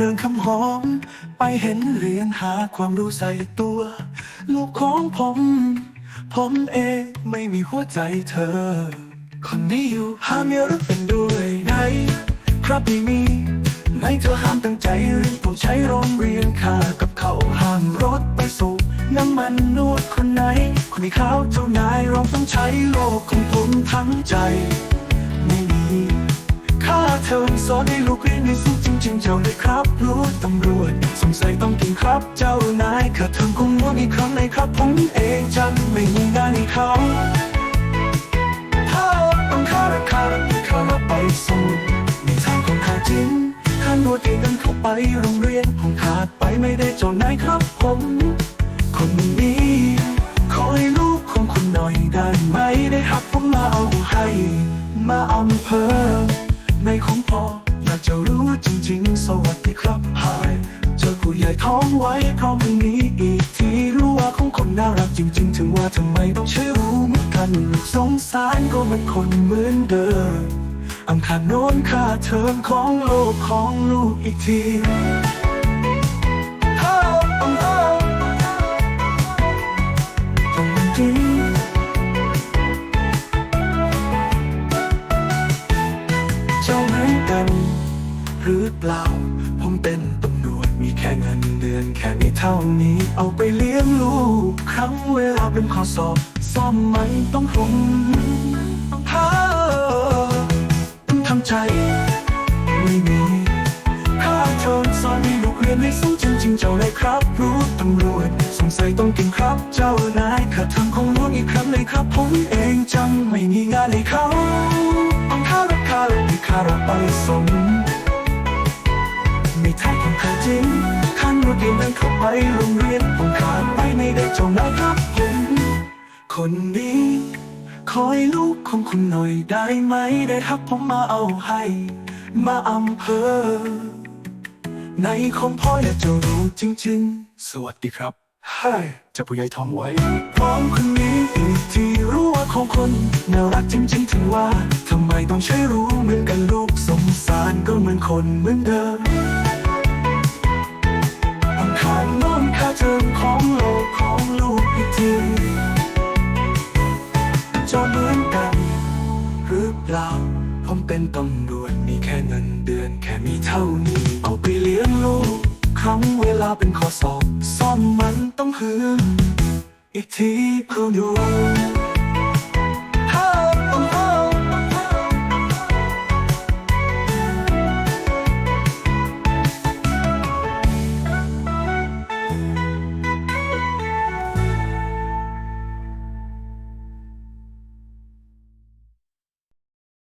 รื่องคำหอม ไปเห็นเรียนหาความรู้ใส่ตัว ลูกของผม ผมเองไม่มีหัวใจเธอ คนนี้อยู่ห้ามอย่ารึกเป็นด้วยไหนครับไม่มีไหนเธอห้ามตั้งใจเรียนผมใช้โรงเรียนค่ากับเขาห้ามรถไปสู่น้ำมันนวดคนไหน คนที่เขาเจ้านายเราต้องใช้โลกของผมทั้งใจ ไม่มีค่าเทอมสอนให้ลูกเรียนให้สูง จริงเจ้าเลยครับ รู้ตำรวจสงสัยต้องกินครับ เจ้านายค่าเทอมคงว่ามีครั้งในครับผมเองจังไม่มีงานให้เขาถ้าต้องค่าราคาที่เขารับไปส่งในทางของข้าจริงข้านวดเองเดินเข้าไปโรงเรียนผมขาดไปไม่ได้เจ้านายครับผม คนนี้ขอให้ลูกของคุณหน่อยได้ไหมได้หักผมมาเอาให้ มาอำเภอในของพ่อ อยากจะรู้จริงๆ สวัสดีครับหายเจอผู้ใหญ่ท้องไว้เพราะมันนี้อีกทีรู้ว่าของคนน่ารักจริง ๆ ถึงว่าทำไมต้องใช้รู้เหมือนกันสงสารก็มันคนเหมือนเดิมอังคารโน้นค่าเทอมของโลกของลูกอีกที หรือเปล่า ผมเป็นตำรวจมีแค่เงินเดือนแค่นี้เท่านี้ เอาไปเลี้ยงลูก ครั้งเวลาเป็นข้อสอบซ่อมมันต้องผมต้องพาต้องทำใจ ไม่มีค่าเทอมสอนให้ลูกเรียนให้สูงจริงๆเจ้าเลยครับ รู้ตำรวจสงสัยต้องกินครับ เจ้านายข้าทำของลวงอีกครั้งเลยครับ ผมเองจังไม่มีงานให้เขาต้องค่าราคาและมีค่าเราไปส่ง ไม่แท้ของข้าจริงขั้นรถเรียนเดินเข้าไปโรงเรียนผมขาดไปไม่ได้เจ้านายครับผมคนนี้คอยลูกของคุณหน่อยได้ไหมได้ครับผมมาเอาให้ มาอำเภอ ในของพ่ออยากจะรู้จริง ๆ สวัสดีครับฮ่ายเจะผู้ใหญ่ทองไว้พร้อมคนนี้อีกที่รู้ว่าของคนน่ารักจริงๆถึงว่าทำไมต้องใช้รู้เหมือนกันลูกสงสารก็เหมือนคนเหมือนเดิม ปล่า ผมเป็นตำรวจมีแค่เงินเดือนแค่มีเท่านี้ เอาไปเลี้ยงลูก ครั้งเวลาเป็นข้อสอบซ่อมมันต้องหืนอีกทีเพื่อดู